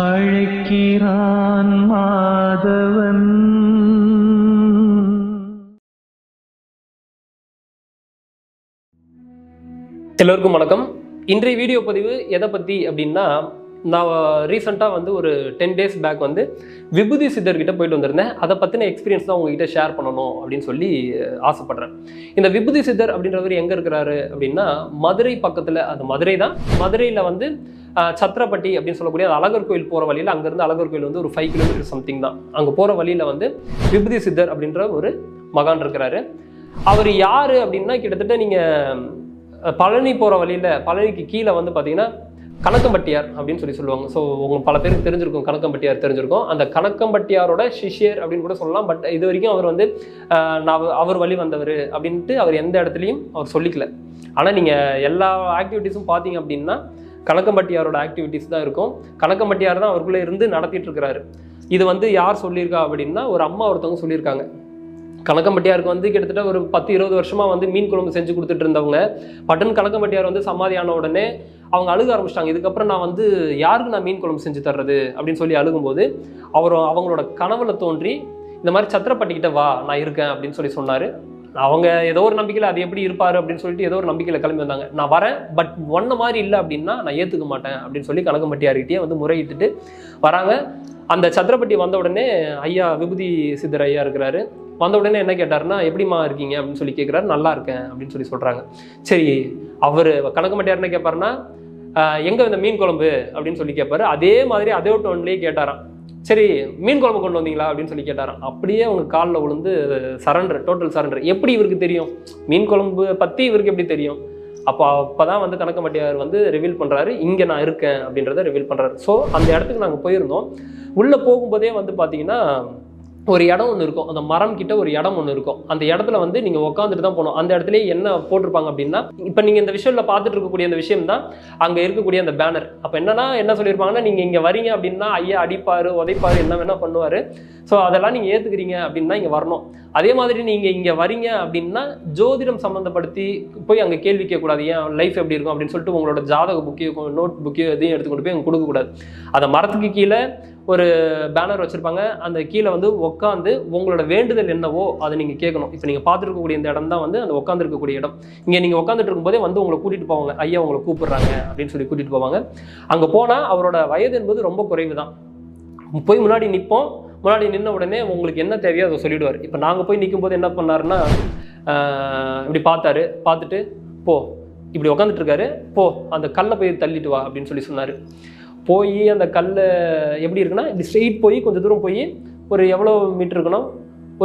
அழைக்கிறான் மாதவன். எல்லோருக்கும் வணக்கம். இன்றைய வீடியோ பதிவு எதை பற்றி அப்படின்னா நான் ரீசெண்டாக வந்து ஒரு டென் டேஸ் பேக் வந்து விபூதி சித்தர்கிட்ட போயிட்டு வந்திருந்தேன். அதை பற்றின எக்ஸ்பீரியன்ஸ் தான் உங்ககிட்ட ஷேர் பண்ணணும் அப்படின்னு சொல்லி ஆசைப்பட்றேன் ஆசைப்படுறேன். இந்த விபூதி சித்தர் அப்படின்றவர் எங்கே இருக்கிறாரு அப்படின்னா மதுரை பக்கத்தில் அது மதுரை தான் மதுரையில் வந்து சத்ரப்பட்டி அப்படின்னு சொல்லக்கூடிய அந்த அழகர் கோயில் போகிற வழியில் அங்கேருந்து அழகர் கோயில் வந்து ஒரு ஃபைவ் கிலோமீட்டர் சம்திங் தான். அங்கே போகிற வழியில் வந்து விபுதி சித்தர் அப்படின்ற ஒரு மகான் இருக்கிறாரு. அவர் யார் அப்படின்னா கிட்டத்தட்ட நீங்கள் பழனி போகிற வழியில் பழனிக்கு கீழே வந்து பார்த்தீங்கன்னா கணக்கம்பட்டியார் அப்படின்னு சொல்லி சொல்லுவாங்க. ஸோ உங்களுக்கு பல பேருக்கு தெரிஞ்சிருக்கும் கணக்கம்பட்டியார் தெரிஞ்சிருக்கும். அந்த கணக்கம்பட்டியாரோட சிஷியர் அப்படின்னு கூட சொல்லலாம். பட் இது வரைக்கும் அவர் வந்து நான் அவர் வழி வந்தவர் அப்படின்ட்டு அவர் எந்த இடத்துலையும் அவர் சொல்லிக்கல. ஆனால் நீங்கள் எல்லா ஆக்டிவிட்டீஸும் பார்த்தீங்க அப்படின்னா கணக்கம்பட்டியாரோட ஆக்டிவிட்டீஸ் தான் இருக்கும். கணக்கம்பட்டியார் தான் அவருக்குள்ளே இருந்து நடத்திட்டு இருக்கிறாரு இது வந்து யார் சொல்லியிருக்கா அப்படின்னா ஒரு அம்மா ஒருத்தவங்க சொல்லியிருக்காங்க. கணக்கம்பட்டியாருக்கு வந்து கிட்டத்தட்ட ஒரு பத்து இருபது வருஷமா வந்து மீன் குழம்பு செஞ்சு கொடுத்துட்டு இருந்தவங்க. பட்டன் கணக்கம்பட்டியார் வந்து சமாதியான உடனே அவங்க அழுக ஆரம்பிச்சிட்டாங்க. இதுக்கப்புறம் நான் வந்து யாருக்கு நான் மீன் குழம்பு செஞ்சு தர்றது அப்படின்னு சொல்லி அழுகும்போது அவர் அவங்களோட கனவுல தோன்றி இந்த மாதிரி சத்திரப்பட்டிக்கிட்ட வா நான் இருக்கேன் அப்படின்னு சொல்லி சொன்னாரு. அவங்க ஏதோ ஒரு நம்பிக்கையில் அது எப்படி இருப்பாரு அப்படின்னு சொல்லிட்டு ஏதோ ஒரு நம்பிக்கையில் கிளம்பி வந்தாங்க. நான் வரேன் பட் ஒன்ன மாதிரி இல்லை அப்படின்னா நான் ஏற்றுக்க மாட்டேன் அப்படின்னு சொல்லி கனகம்பட்டியார்கிட்டயே வந்து முறையிட்டுட்டு வராங்க. அந்த சத்திரப்பட்டி வந்த உடனே ஐயா விபூதி சித்தர் ஐயா இருக்கிறாரு. வந்த உடனே என்ன கேட்டாருன்னா எப்படிம்மா இருக்கீங்க? அப்படின்னு சொல்லி கேட்குறாரு நல்லா இருக்கேன் அப்படின்னு சொல்லி சொல்கிறாங்க சரி அவர் கனகம்பட்டியார் என்ன கேட்பாருன்னா எங்கே எங்க இந்த மீன் குழம்பு? அப்படின்னு சொல்லி கேட்பாரு அதே மாதிரி அதே டோன்லேயே கேட்டாராம். சரி மீன் குழம்பு கொண்டு வந்தீங்களா? அப்படின்னு சொல்லி கேட்டாராம் அப்படியே அவங்க காலில் விழுந்து சரண்டர் டோட்டல் சரண்டர் எப்படி இவருக்கு தெரியும்? மீன் குழம்பு பற்றி இவருக்கு எப்படி தெரியும்? அப்போ அப்பதான் வந்து கணக்கம்பட்டியார் வந்து ரிவீல் பண்ணுறாரு இங்கே நான் இருக்கேன் அப்படின்றத ரிவீல் பண்ணுறாரு ஸோ அந்த இடத்துக்கு நாங்கள் போயிருந்தோம். உள்ளே போகும்போதே வந்து பார்த்தீங்கன்னா ஒரு இடம் ஒன்று இருக்கும். அந்த மரம் கிட்ட ஒரு இடம் ஒன்று இருக்கும். அந்த இடத்துல வந்து நீங்கள் உட்காந்துட்டு தான் போகணும். அந்த இடத்துல என்ன போட்டிருப்பாங்க அப்படின்னா இப்போ நீங்கள் இந்த விஷயம்ல பார்த்துட்டு இருக்கக்கூடிய அந்த விஷயம் தான் அங்கே இருக்கக்கூடிய அந்த பேனர் அப்போ என்னன்னா என்ன சொல்லியிருப்பாங்கன்னா நீங்கள் இங்கே வரீங்க அப்படின்னா ஐயா அடிப்பார் உதைப்பாரு என்ன வேணால் பண்ணுவார். ஸோ அதெல்லாம் நீங்கள் ஏற்றுக்கிறீங்க அப்படின்னா இங்கே வரணும். அதே மாதிரி நீங்கள் இங்கே வரீங்க அப்படின்னா ஜோதிடம் சம்மந்தப்படுத்தி போய் அங்கே கேள்வி கேட்கக்கூடாது. ஏன் லைஃப் எப்படி இருக்கும்? அப்படின்னு சொல்லிட்டு உங்களோட ஜாதக புக்கையோ நோட் புக்கையோ எதையும் எடுத்துக்கொண்டு போய் அங்கே கொடுக்கக்கூடாது. அந்த மரத்துக்கு கீழே ஒரு பேனர் வச்சுருப்பாங்க. அந்த கீழே வந்து உட்காந்து உங்களோட வேண்டுதல் என்னவோ அதை நீங்கள் கேட்கணும். இப்போ நீங்கள் பார்த்துருக்கக்கூடிய இந்த இடம் தான் வந்து அந்த உட்காந்துருக்கக்கூடிய இடம். இங்கே நீங்கள் உட்காந்துட்டு இருக்கும்போதே வந்து உங்களை கூட்டிகிட்டு போவாங்க. ஐயா உங்களை கூப்பிடுறாங்க அப்படின்னு சொல்லி கூட்டிகிட்டு போவாங்க. அங்கே போனால் அவரோட வயது என்பது ரொம்ப குறைவு தான் போய் முன்னாடி நிற்போம் முன்னாடி நின்ன உடனே உங்களுக்கு என்ன தேவையோ அதை சொல்லிடுவார். இப்போ நாங்கள் போய் நிற்கும்போது என்ன பண்ணாருன்னா இப்படி பார்த்தாரு. பார்த்துட்டு போ இப்படி உட்காந்துட்டு இருக்காரு. போ அந்த கல்லை போய் தள்ளிட்டு வா அப்படின்னு சொல்லி சொன்னார். போய் அந்த கல் எப்படி இருக்குன்னா இப்படி ஸ்ட்ரெயிட் போய் கொஞ்சம் தூரம் போய் ஒரு எவ்வளோ மீட்டர் இருக்கணும்?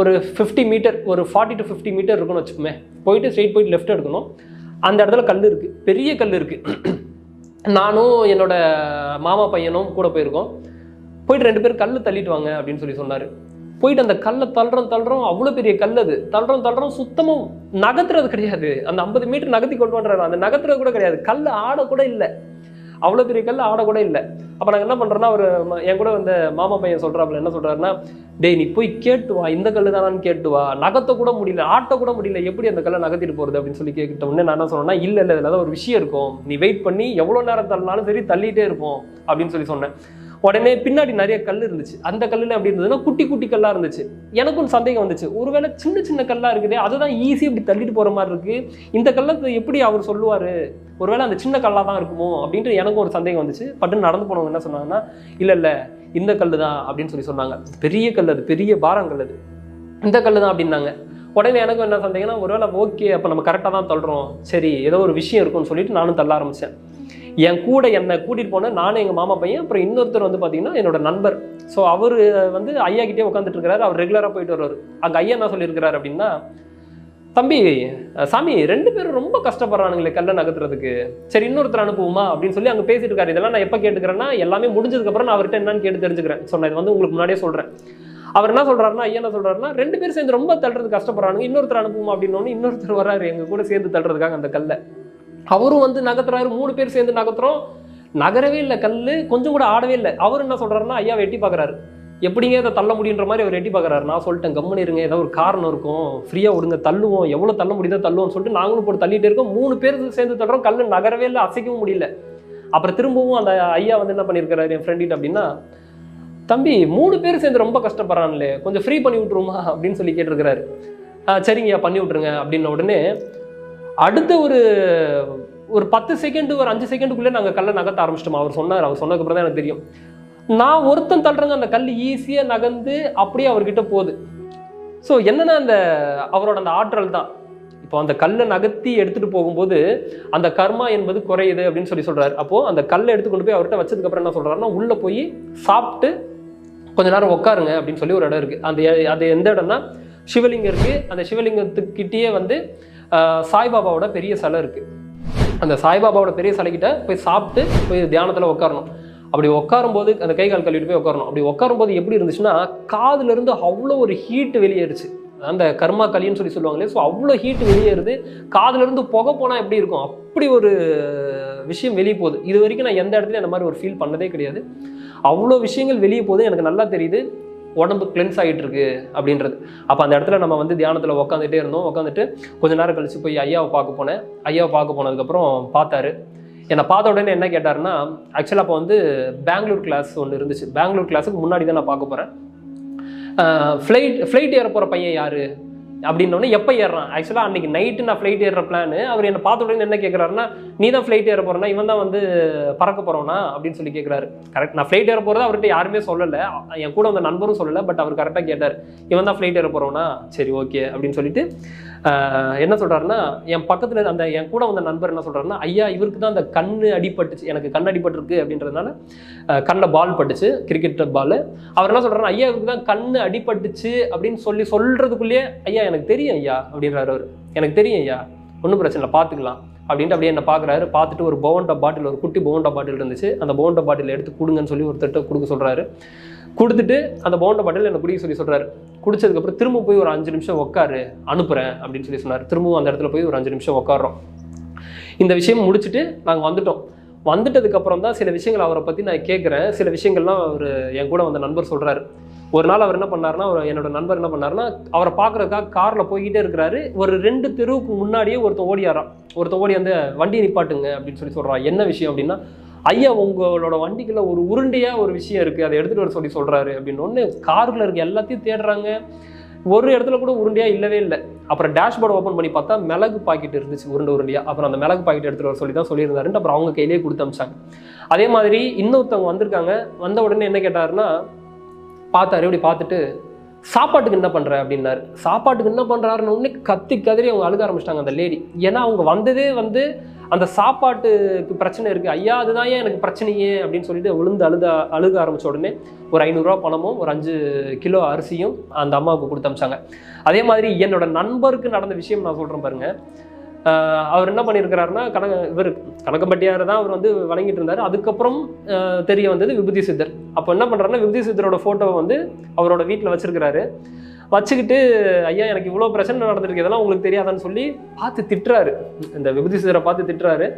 ஒரு ஃபிஃப்டி மீட்டர் ஒரு ஃபார்ட்டி டு ஃபிஃப்டி மீட்டர் இருக்குன்னு வச்சுக்கோமே. போயிட்டு ஸ்ட்ரெயிட் போயிட்டு லெஃப்ட் எடுக்கணும். அந்த இடத்துல கல் இருக்குது பெரிய கல் இருக்குது நானும் என்னோட மாமா பையனும் கூட போயிருக்கோம். போயிட்டு ரெண்டு பேரும் கல் தள்ளிட்டு வாங்க அப்படின்னு சொல்லி சொன்னார். போயிட்டு அந்த கல்லை தள்ளுறோம் தள்ளுறோம். அவ்வளோ பெரிய கல் அது. தள்ளுறோம் தள்ளுறோம். சுத்தமும் நகர்த்துறது கிடையாது. அந்த ஐம்பது மீட்டர் நகர்த்தி கொண்டு வந்துடுறாரு அந்த நகர்த்துறது கூட கிடையாது. கல் ஆட கூட இல்லை. அவ்வளோ பெரிய கல் ஆட கூட இல்லை. அப்போ நாங்கள் என்ன பண்ணுறோன்னா ஒரு என் கூட இந்த மாமா பையன் சொல்கிறாப்புல என்ன சொல்கிறாருன்னா டேய் நீ போய் கேட்டு வா. இந்த கல் தானான்னு கேட்டு வா. நகர்த்த கூட முடியல ஆட்ட கூட முடியல. எப்படி அந்த கல்லை நகர்த்திட்டு போகிறது அப்படின்னு சொல்லி கேட்ட உடனே நான் என்ன சொன்னேன்னா இல்லை இல்லை இதில் ஒரு விஷயம் இருக்கும். நீ வெயிட் பண்ணி எவ்வளோ நேரம் தள்ளினாலும் சரி தள்ளிகிட்டே இருப்போம். அப்படின்னு சொல்லி சொன்னேன். உடனே பின்னாடி நிறைய கல் இருந்துச்சு. அந்த கல்லில் எப்படி இருந்ததுன்னா குட்டி குட்டி கல்லா இருந்துச்சு. எனக்கும் சந்தேகம் வந்துச்சு. ஒருவேளை சின்ன சின்ன கல்லா இருக்குதே அதுதான் ஈஸியாக இப்படி தள்ளிட்டு போற மாதிரி இருக்கு. இந்த கல்லை எப்படி அவர் சொல்லுவாரு? ஒருவேளை அந்த சின்ன கல்லா தான் இருக்குமோ? அப்படின்ட்டு எனக்கும் ஒரு சந்தேகம் வந்துச்சு. பட்டு நடந்து போனவங்க என்ன சொன்னாங்கன்னா இல்லை இல்லை இந்த கல்லு தான் அப்படின்னு சொல்லி சொன்னாங்க. பெரிய கல் அது பெரிய பாரங்கல் அது. இந்த கல்லு தான் அப்படின்னாங்க. உடனே எனக்கும் என்ன சந்தேகம்னா ஒருவேளை ஓகே அப்போ நம்ம கரெக்டாக தான் தள்ளுறோம். சரி ஏதோ ஒரு விஷயம் இருக்கும்னு சொல்லிட்டு நானும் தள்ள ஆரம்பித்தேன் என் கூட என்னை கூட்டிகிட்டு போன நானும் எங்கள் மாமா பையன் அப்புறம் இன்னொருத்தர் வந்து பார்த்தீங்கன்னா என்னோட நண்பர். ஸோ அவர் வந்து ஐயா கிட்டே உட்காந்துட்டு இருக்கிறாரு அவர் ரெகுலராக போயிட்டு வருவார். அங்கே ஐயா என்ன சொல்லியிருக்கிறாரு அப்படின்னா தம்பி சாமி ரெண்டு பேரும் ரொம்ப கஷ்டப்படுறானுங்களே கல்லை நகர்த்துறதுக்கு. சரி இன்னொருத்தர் அனுப்புவோமா? அப்படின்னு சொல்லி அங்கே பேசிட்டு இருக்காரு. இதெல்லாம் நான் எப்போ கேட்டுக்கிறேன்னா எல்லாமே முடிஞ்சதுக்கப்புறம் நான் அவர்கிட்ட என்னன்னு கேட்டு தெரிஞ்சுக்கிறேன். சொன்னேன் இது வந்து உங்களுக்கு முன்னாடியே சொல்கிறேன் அவர் என்ன சொல்றாருன்னா ஐயா என்ன சொல்றாருன்னா ரெண்டு பேரும் சேர்ந்து ரொம்ப தள்ளுறது கஷ்டப்படுறானுங்க. இன்னொருத்தர் அனுப்புவோம்? அப்படின்னு இன்னொருத்தர் வராரு எங்க கூட சேர்ந்து தள்ளுறதுக்காக அந்த கல்லை. அவரும் வந்து நகர்த்துறாரு மூணு பேர் சேர்ந்து நகர்த்துறோம். நகரவே இல்லை கல் கொஞ்சம் கூட ஆடவே இல்லை. அவர் என்ன சொல்கிறாருன்னா ஐயா வெட்டி பார்க்குறாரு எப்படிங்க இதை தள்ள முடியுன்ற மாதிரி அவர் எட்டி பார்க்குறாரு நான் சொல்லிட்டேன் கம்முன்னு இருங்க ஏதோ ஒரு காரணம் இருக்கும். ஃப்ரீயாக விடுங்க தள்ளுவோம். எவ்வளோ தள்ள முடியுதோ தள்ளுவோம்னு சொல்லிட்டு நாங்களும் போட்டு தள்ளிட்டே இருக்கோம். மூணு பேர் சேர்ந்து தள்ளுறோம். கல் நகரவே இல்லை அசைக்கவும் முடியல. அப்புறம் திரும்பவும் அந்த ஐயா வந்து என்ன பண்ணியிருக்கிறாரு என் ஃப்ரெண்டிட்ட அப்படின்னா தம்பி மூணு பேர் சேர்ந்து ரொம்ப கஷ்டப்படுறான்லே கொஞ்சம் ஃப்ரீ பண்ணி விட்ருமா அப்படின்னு சொல்லி கேட்டிருக்கிறாரு. "ஆ, சரிங்கய்யா பண்ணி விட்ருங்க அப்படின்ன உடனே அடுத்த ஒரு ஒரு பத்து செகண்டு ஒரு அஞ்சு செகண்டுக்குள்ளே நாங்கள் கல்லை நகர்த்த ஆரம்பிச்சிட்டோம். அவர் சொன்னார் அவர் சொன்னதுக்கப்புறம் தான் எனக்கு தெரியும். நான் ஒருத்தன் தள்ளுறங்க அந்த கல் ஈஸியாக நகர்ந்து அப்படியே அவர்கிட்ட போகுது. ஸோ என்னென்னா அந்த அவரோட அந்த ஆற்றல் தான். இப்போ அந்த கல்லை நகர்த்தி எடுத்துகிட்டு போகும்போது அந்த கர்மா என்பது குறையுது அப்படின்னு சொல்லி சொல்கிறார் அப்போது அந்த கல்லை எடுத்து கொண்டு போய் அவர்கிட்ட வச்சதுக்கப்புறம் என்ன சொல்கிறாருன்னா உள்ளே போய் சாப்பிட்டு கொஞ்ச நேரம் உட்காருங்க அப்படின்னு சொல்லி ஒரு இடம் இருக்குது அந்த அது எந்த இடம்னா சிவலிங்கம் இருக்குது அந்த சிவலிங்கத்துக்கிட்டேயே வந்து சாய்பாபாவோட பெரிய சிலை இருக்குது அந்த சாய்பாபாவோட பெரிய சிலைக்கிட்ட போய் சாப்பிட்டு போய் தியானத்தில் உட்காரணும் அப்படி உட்காரும்போது அந்த கை கால் கழுவிட்டு போய் உட்காரணும் அப்படி உட்காரும்போது எப்படி இருந்துச்சுன்னா காதுலேருந்து அவ்வளோ ஒரு ஹீட் வெளியேறுச்சு. அந்த கர்மா களின்னு சொல்லி சொல்லுவாங்களே ஸோ அவ்வளோ ஹீட் வெளியேறுது. காதுலேருந்து புகை போனால் எப்படி இருக்கும்? அப்படி ஒரு விஷயம் வெளியே போகுது. இது வரைக்கும் நான் எந்த இடத்துலையும் அந்த மாதிரி ஒரு ஃபீல் பண்ணதே கிடையாது. அவ்வளோ விஷயங்கள் வெளியே போகுது. எனக்கு நல்லா தெரியுது. உடம்பு கிளென்ஸ் ஆகிட்டு இருக்கு அப்படின்றது. அப்போ அந்த இடத்துல நம்ம வந்து தியானத்தில் உட்காந்துட்டே இருந்தோம். உட்காந்துட்டு கொஞ்ச நேரம் கழிச்சு போய் ஐயாவை பார்க்க போனேன். ஐயாவை பார்க்க போனதுக்கப்புறம் பார்த்தாரு. என்னை பார்த்த உடனே என்ன கேட்டாருன்னா ஆக்சுவலாக அப்போ வந்து பெங்களூர் கிளாஸ் ஒன்று இருந்துச்சு. பெங்களூர் கிளாஸுக்கு முன்னாடி தான் நான் பார்க்க போகிறேன் ஃப்ளைட் ஃப்ளைட் ஏற போகிற பையன் யாரு? அப்படின்னோடனே எப்போ ஏறுறான்? ஆக்சுவலாக அன்றைக்கி நைட்டு நான் ஃப்ளைட் ஏறுற பிளான் அவர் என்னை பார்த்த உடனே என்ன கேட்குறாருன்னா நீ தான் ஃப்ளைட் ஏற போறேன்னா இவன் தான் வந்து பறக்க போகிறோன்னா அப்படின்னு சொல்லி கேட்குறாரு கரெக்ட் நான் ஃப்ளைட் ஏற போகிறத அவர்கிட்ட யாருமே சொல்லலை. என் கூட வந்த நண்பரும் சொல்லலை பட் அவர் கரெக்டாக கேட்டார். இவன் தான் ஃப்ளைட் ஏற போறவனா? சரி ஓகே அப்படின்னு சொல்லிட்டு என்ன சொல்கிறாருன்னா என் பக்கத்தில் அந்த என் கூட வந்த நண்பர் என்ன சொல்கிறாருன்னா ஐயா இவருக்கு தான் அந்த கண் அடிபட்டுச்சு எனக்கு கண் அடிபட்டுருக்கு அப்படின்றதுனால கண்ணில் பால் பட்டுச்சு கிரிக்கெட் பால் அவர் என்ன சொல்கிறாருன்னா ஐயா இவருக்கு தான் கண் அடிபட்டுச்சு அப்படின்னு சொல்லி சொல்கிறதுக்குள்ளேயே ஐயா எனக்கு தெரியும் ஐயா அப்படின்றாரு அவர். எனக்கு தெரியும் ஐயா ஒன்றும் பிரச்சனை இல்லை பார்த்துக்கலாம் அப்படின்ட்டு அப்படியே என்ன பார்க்குறாரு. பார்த்துட்டு ஒரு போண்டா பாட்டில் ஒரு குட்டி போண்டா பாட்டில் இருந்துச்சு. அந்த போண்டா பாட்டில் எடுத்து கொடுங்கன்னு சொல்லி ஒருத்தர்கிட்ட கொடுக்க சொல்கிறாரு கொடுத்துட்டு அந்த போண்டா பாட்டில் என்ன குடிக்க சொல்லி சொல்கிறாரு குடிச்சதுக்கப்புறம் திரும்ப போய் ஒரு அஞ்சு நிமிஷம் உட்காரு அனுப்புகிறேன் அப்படின்னு சொல்லி சொன்னார். திரும்பவும் அந்த இடத்துல போய் ஒரு அஞ்சு நிமிஷம் உட்காடுறோம் இந்த விஷயம் முடிச்சுட்டு நாங்கள் வந்துட்டோம். வந்துட்டதுக்கப்புறம் தான் சில விஷயங்கள் அவரை பற்றி நான் கேட்குறேன் சில விஷயங்கள்லாம் அவர் என் கூட வந்த நண்பர் சொல்கிறாரு ஒரு நாள் அவர் என்ன பண்ணாருன்னா அவர் என்னோட நண்பர் என்ன பண்ணாருன்னா அவரை பார்க்குறதுக்காக காரில் போய்கிட்டே இருக்கிறாரு. ஒரு ரெண்டு தெருவுக்கு முன்னாடியே ஒருத்தன் ஓடியாரான் ஒருத்தன் ஓடி அந்த வண்டியை நிப்பாட்டுங்க அப்படின்னு சொல்லி சொல்கிறான் என்ன விஷயம் அப்படின்னா ஐயா உங்களோட வண்டிக்குள்ள ஒரு உருண்டையாக ஒரு விஷயம் இருக்குது அதை எடுத்துகிட்டு வர சொல்லி சொல்கிறாரு அப்படின்னு ஒன்று காருக்குள்ள இருக்க எல்லாத்தையும் தேடுறாங்க. ஒரு இடத்துல கூட உருண்டையாக இல்லவே இல்லை. அப்புறம் டேஷ்போர்டு ஓப்பன் பண்ணி பார்த்தா மிளகு பாக்கெட் இருந்துச்சு உருண்டை உருண்டையாக அப்புறம் அந்த மிளகு பாக்கெட் எடுத்துகிட்டு வர சொல்லி தான் சொல்லியிருந்தாருன்ட்டு அப்புறம் அவங்க கையிலேயே கொடுத்து அமிச்சாங்க. அதே மாதிரி இன்னொருத்தவங்க வந்திருக்காங்க. வந்த உடனே என்ன கேட்டாருன்னா பார்த்தாரு இப்படி பார்த்துட்டு சாப்பாட்டுக்கு என்ன பண்ற? அப்படின்னாரு. சாப்பாட்டுக்கு என்ன பண்றாருன்னு உடனே கத்தி கதறி அவங்க அழுக ஆரம்பிச்சிட்டாங்க அந்த லேடி ஏன்னா அவங்க வந்ததே வந்து அந்த சாப்பாட்டுக்கு பிரச்சனை இருக்கு. ஐயா அதுதான் ஏன் எனக்கு பிரச்சனையே? அப்படின்னு சொல்லிட்டு விழுந்து அழுத அழுக ஆரம்பிச்ச உடனே ஒரு ஐநூறுரூவா பணமும் ஒரு அஞ்சு கிலோ அரிசியும் அந்த அம்மாவுக்கு கொடுத்து அமிச்சாங்க. அதே மாதிரி என்னோட நண்பருக்கு நடந்த விஷயம் நான் சொல்றேன் பாருங்க. அவர் என்ன பண்ணியிருக்கிறாருன்னா கனக இவர் கனகம்பட்டியார் தான் அவர் வந்து வணங்கிட்டு இருந்தார். அதுக்கப்புறம் தெரிய வந்தது விபூதி சித்தர். அப்போ என்ன பண்ணுறாருன்னா விபூதி சித்தரோட ஃபோட்டோவை வந்து அவரோட வீட்டில் வச்சிருக்கிறாரு. வச்சுக்கிட்டு ஐயா எனக்கு இவ்வளோ பிரச்சனை நடந்திருக்கு. இதெல்லாம் உங்களுக்கு தெரியாதான்னு சொல்லி பார்த்து திட்டுறாரு. இந்த விபூதி சித்தரை பார்த்து திட்டுறாரு.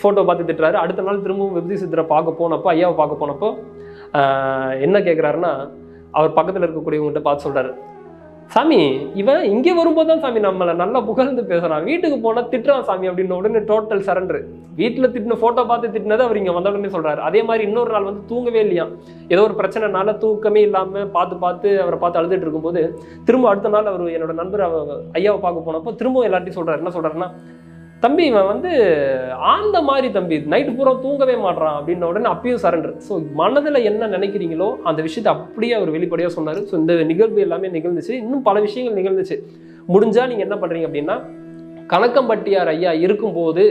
ஃபோட்டோ பார்த்து திட்டுறாரு. அடுத்த நாள் திரும்பவும் விபூதி சித்தரை பார்க்க போனப்போ ஐயாவை பார்க்க போனப்போ என்ன கேட்குறாருன்னா அவர் பக்கத்தில் இருக்கக்கூடியவங்ககிட்ட பார்த்து சொல்கிறாரு சாமி இவன் இங்கே வரும்போது தான் சாமி நம்மளை நல்லா புகழ்ந்து பேசுகிறான் வீட்டுக்கு போனால் திட்டுறான் சாமி அப்படின்னு உடனே டோட்டல் சரண்டர் வீட்டில் திட்டின ஃபோட்டோ பார்த்து திட்டினது அவர் இங்கே வந்த உடனே சொல்றாரு. அதே மாதிரி இன்னொரு நாள் வந்து தூங்கவே இல்லையா? ஏதோ ஒரு பிரச்சனைனால தூக்கமே இல்லாமல் பார்த்து பார்த்து அவரை பார்த்து அழுதுட்டு இருக்கும்போது திரும்ப அடுத்த நாள் அவர் என்னோட நண்பர் ஐயாவை பார்க்க போனப்போ திரும்பவும் எல்லாத்தையும் சொல்றாரு. என்ன சொல்றாருன்னா தம்பி இவன் வந்து ஆந்த மாதிரி தம்பி. நைட்டு பூரா தூங்கவே மாட்றான் அப்படின்ன உடனே அப்பயும் சரண்டர் ஸோ மனதில் என்ன நினைக்கிறீங்களோ அந்த விஷயத்தை அப்படியே அவர் வெளிப்படையாக சொன்னார். ஸோ இந்த நிகழ்வு எல்லாமே நிகழ்ந்துச்சு. இன்னும் பல விஷயங்கள் நிகழ்ந்துச்சு. முடிஞ்சால் நீங்கள் என்ன பண்ணுறீங்க அப்படின்னா கணக்கம்பட்டியார் ஐயா இருக்கும்போது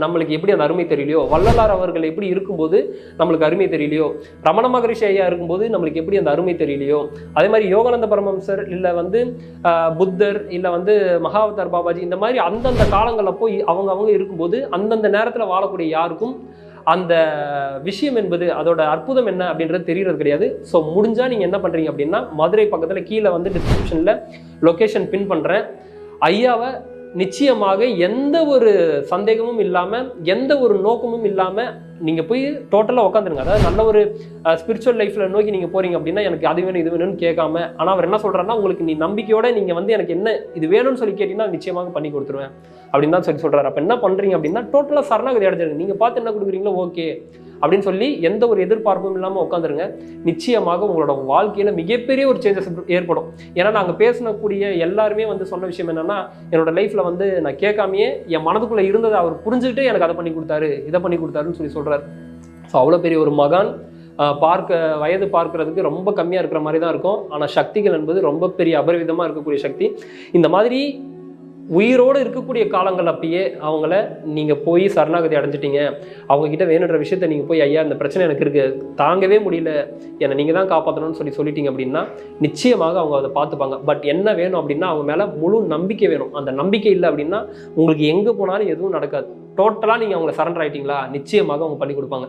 நம்மளுக்கு எப்படி அந்த அருமை தெரியலையோ வள்ளலார் அவர்கள் எப்படி இருக்கும்போது நம்மளுக்கு அருமை தெரியலையோ ரமண மகரிஷி ஐயா இருக்கும்போது நம்மளுக்கு எப்படி அந்த அருமை தெரியலையோ அதே மாதிரி யோகானந்த பரமம்சர் இல்லை வந்து புத்தர் இல்லை வந்து மகாவதார் பாபாஜி இந்த மாதிரி அந்தந்த காலங்களில் போய் அவங்க அவங்க இருக்கும்போது அந்தந்த நேரத்தில் வாழக்கூடிய யாருக்கும் அந்த விஷயம் என்பது அதோட அற்புதம் என்ன அப்படின்றது தெரியறது கிடையாது. ஸோ முடிஞ்சால் நீங்கள் என்ன பண்ணுறீங்க அப்படின்னா மதுரை பக்கத்தில் கீழே வந்து டிஸ்கிரிப்ஷனில் லொக்கேஷன் பின் பண்ணுறேன் ஐயாவை நிச்சயமாக எந்த ஒரு சந்தேகமும் இல்லாமல் எந்த ஒரு நோக்கமும் இல்லாமல் நீங்கள் போய் டோட்டலாக உட்காந்துருங்க அதாவது நல்ல ஒரு ஸ்பிரிச்சுவல் லைஃப்பில் நோக்கி நீங்கள் போகிறீங்க அப்படின்னா எனக்கு அது வேணும் இது வேணும்னு கேட்காம ஆனால் அவர் என்ன சொல்கிறாருன்னா உங்களுக்கு நீ நம்பிக்கையோட நீங்கள் வந்து எனக்கு என்ன இது வேணும்னு சொல்லி கேட்டீங்கன்னா நிச்சயமாக பண்ணி கொடுத்துருவேன். அப்படின்னு தான் சொல்லி சொல்கிறாரு அப்போ என்ன பண்ணுறீங்க அப்படின்னா டோட்டலாக சரணாகதி அடைஞ்சிருக்கு நீங்கள் பார்த்து என்ன கொடுக்குறீங்களோ ஓகே அப்படின்னு சொல்லி எந்த ஒரு எதிர்பார்ப்பும் இல்லாமல் உட்காந்துருங்க நிச்சயமாக உங்களோட வாழ்க்கையில் மிகப்பெரிய ஒரு சேஞ்சஸ் ஏற்படும். ஏன்னா நாங்கள் பேசினக்கூடிய எல்லாருமே வந்து சொன்ன விஷயம் என்னன்னா என்னோட லைஃப்பில் வந்து நான் கேட்காமையே என் மனதுக்குள்ளே இருந்ததை அவர் புரிஞ்சுக்கிட்டே எனக்கு அதை பண்ணி கொடுத்தாரு இதை பண்ணி கொடுத்தாருன்னு சொல்லி சொல்கிறார் ஸோ அவ்வளோ பெரிய ஒரு மகான் பார்க்க வயது பார்க்கறதுக்கு ரொம்ப கம்மியாக இருக்கிற மாதிரி தான் இருக்கும். ஆனால் சக்திகள் என்பது ரொம்ப பெரிய அபரிவிதமாக இருக்கக்கூடிய சக்தி. இந்த மாதிரி உயிரோடு இருக்கக்கூடிய காலங்கள் அப்பயே அவங்கள நீங்கள் போய் சரணாகதி அடைஞ்சிட்டீங்க. அவங்கக்கிட்ட வேணுன்ற விஷயத்த நீங்கள் போய் ஐயா இந்த பிரச்சனை எனக்கு இருக்குது தாங்கவே முடியல. என்னை நீங்கள் தான் காப்பாற்றணும்னு சொல்லி சொல்லிட்டீங்க அப்படின்னா நிச்சயமாக அவங்க அதை பார்த்துப்பாங்க. பட் என்ன வேணும் அப்படின்னா அவங்க மேலே முழு நம்பிக்கை வேணும். அந்த நம்பிக்கை இல்லை அப்படின்னா உங்களுக்கு எங்கே போனாலும் எதுவும் நடக்காது. டோட்டலாக நீங்கள் அவங்களை சரண்டர் ஆகிட்டீங்களா நிச்சயமாக அவங்க பண்ணி கொடுப்பாங்க.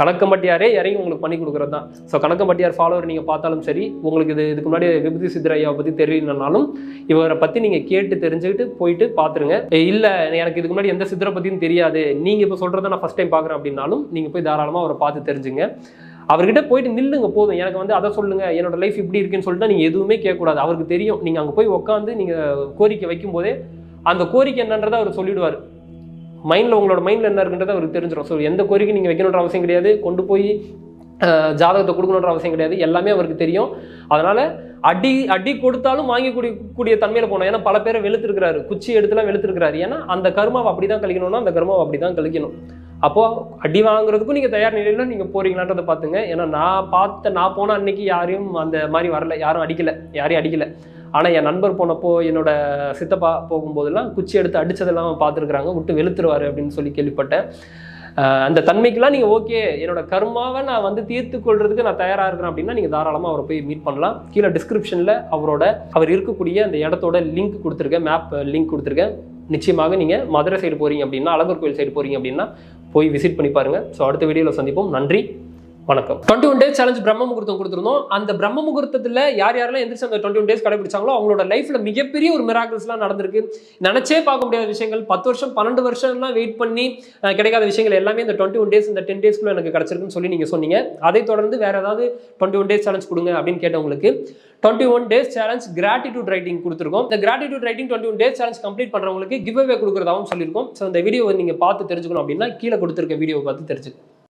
கணக்கம்பட்டியாரே இறங்கி உங்களுக்கு பண்ணி கொடுக்குறது தான். ஸோ கணக்கம்பட்டியார் ஃபாலோவர் நீங்கள் பார்த்தாலும் சரி உங்களுக்கு இது இதுக்கு முன்னாடி விபூதி சித்தர் ஐயாவை பற்றி தெரியலனாலும் இவரை பற்றி நீங்கள் கேட்டு தெரிஞ்சுக்கிட்டு போயிட்டு பார்த்துருங்க. இல்லை எனக்கு இதுக்கு முன்னாடி எந்த சித்தரை பற்றியும் தெரியாது. நீங்கள் இப்போ சொல்கிறத நான் ஃபஸ்ட் டைம் பார்க்குறேன் அப்படின்னாலும் நீங்கள் போய் தாராளமாக அவரை பார்த்து தெரிஞ்சுங்க. அவர்கிட்ட போயிட்டு நில்லுங்க போதும். எனக்கு வந்து அதை சொல்லுங்க என்னோட லைஃப் இப்படி இருக்குன்னு சொல்லிட்டு நீங்கள் எதுவுமே கேட்கக்கூடாது. அவருக்கு தெரியும். நீங்கள் அங்கே போய் உட்காந்து நீங்கள் கோரிக்கை வைக்கும்போதே அந்த கோரிக்கை என்னன்றதை அவர் சொல்லிடுவார். மைண்டில் உங்களோட மைண்டில் என்ன இருக்குன்றது அவருக்கு தெரிஞ்சிடும் ஸோ எந்த கோரிக்கை நீங்கள் வைக்கணுன்ற அவசியம் கிடையாது. கொண்டு போய் ஜாதகத்தை கொடுக்கணுன்ற அவசியம் கிடையாது. எல்லாமே அவருக்கு தெரியும். அதனால் அடி அடி கொடுத்தாலும் வாங்கி கூடிய தன்மையில் போனோம் ஏன்னா பல பேரை வெளுத்துருக்கிறாரு. குச்சி எடுத்துலாம் வெளுத்துருக்கிறாரு. ஏன்னா அந்த கர்மாவை அப்படி தான் கழிக்கணும்னா அந்த கர்மாவை அப்படி தான் கழிக்கணும். அப்போது அடி வாங்குறதுக்கும் நீங்கள் தயார் நிலையில் நீங்கள் போகிறீங்களான்றதை பார்த்துங்க. ஏன்னா நான் பார்த்த நான் போன அன்னைக்கு யாரையும் அந்த மாதிரி வரல. யாரும் அடிக்கலை. யாரையும் அடிக்கலை. ஆனால் என் நண்பர் போனப்போ என்னோட சித்தப்பா போகும்போதெல்லாம் குச்சி எடுத்து அடித்ததெல்லாம் பார்த்துருக்குறாங்க. விட்டு வெளுத்துருவாரு அப்படின்னு சொல்லி கேள்விப்பட்டேன். அந்த தன்மைக்கெல்லாம் நீங்கள் ஓகே. என்னோட கர்மாவை நான் வந்து தீர்த்து கொள்றதுக்கு நான் தயாராக இருக்கிறேன் அப்படின்னா நீங்கள் தாராளமாக அவரை போய் மீட் பண்ணலாம். கீழே டிஸ்கிரிப்ஷனில் அவரோட அவர் இருக்கக்கூடிய அந்த இடத்தோட லிங்க் கொடுத்துருக்கேன். மேப் லிங்க் கொடுத்துருக்கேன். நிச்சயமாக நீங்கள் மதுரை சைடு போகிறீங்க அப்படின்னா அழகர் கோயில் சைடு போகிறீங்க அப்படின்னா போய் விசிட் பண்ணி பாருங்க. ஸோ அடுத்த வீடியோவில் சந்திப்போம். நன்றி. வணக்கம். டுவெண்ட்டி ஒன் டேஸ் சேலஞ்ச் பிரம்ம முகூர்த்தம் கொடுத்துருந்தோம். அந்த பிரம்ம முகூர்த்தத்தில் யார் யாரெல்லாம் எந்திரிச்சு அந்த டுவெண்ட்டி ஒன் டேஸ் கடைபிடிச்சாங்களோ அவங்களோட லைஃப்ல மிகப்பெரிய ஒரு மிராக்கிள்ஸ்லாம் நடந்திருக்கு. நினைச்சே பார்க்க முடியாத விஷயங்கள். பத்து வருஷம் பன்னெண்டு வருஷம்லாம் வெயிட் பண்ணி கிடைக்காத விஷயங்கள் எல்லாமே இந்த டுவெண்ட்டி ஒன் டேஸ் இந்த டென் டேஸ்க்குள்ள எனக்கு கிடச்சிருக்குன்னு சொல்லி நீங்கள் சொன்னீங்க. அதை தொடர்ந்து வேற ஏதாவது டுவெண்ட்டி ஒன் டேஸ் சேலஞ்ச் கொடுங்க அப்படின்னு கேட்டவங்களுக்கு twenty one days challenge gratitude writing கொடுத்துருக்கோம். இந்த gratitude writing twenty one days challenge complete பண்ணுறவங்களுக்கு கிவ் அவே கொடுக்குறதாகவும் சொல்லியிருக்கோம். ஸோ இந்த வீடியோவை நீங்கள் பார்த்து தெரிஞ்சுக்கணும் அப்படின்னா கீழே கொடுத்துருக்க வீடியோவை பார்த்து தெரிஞ்சுக்கணும்.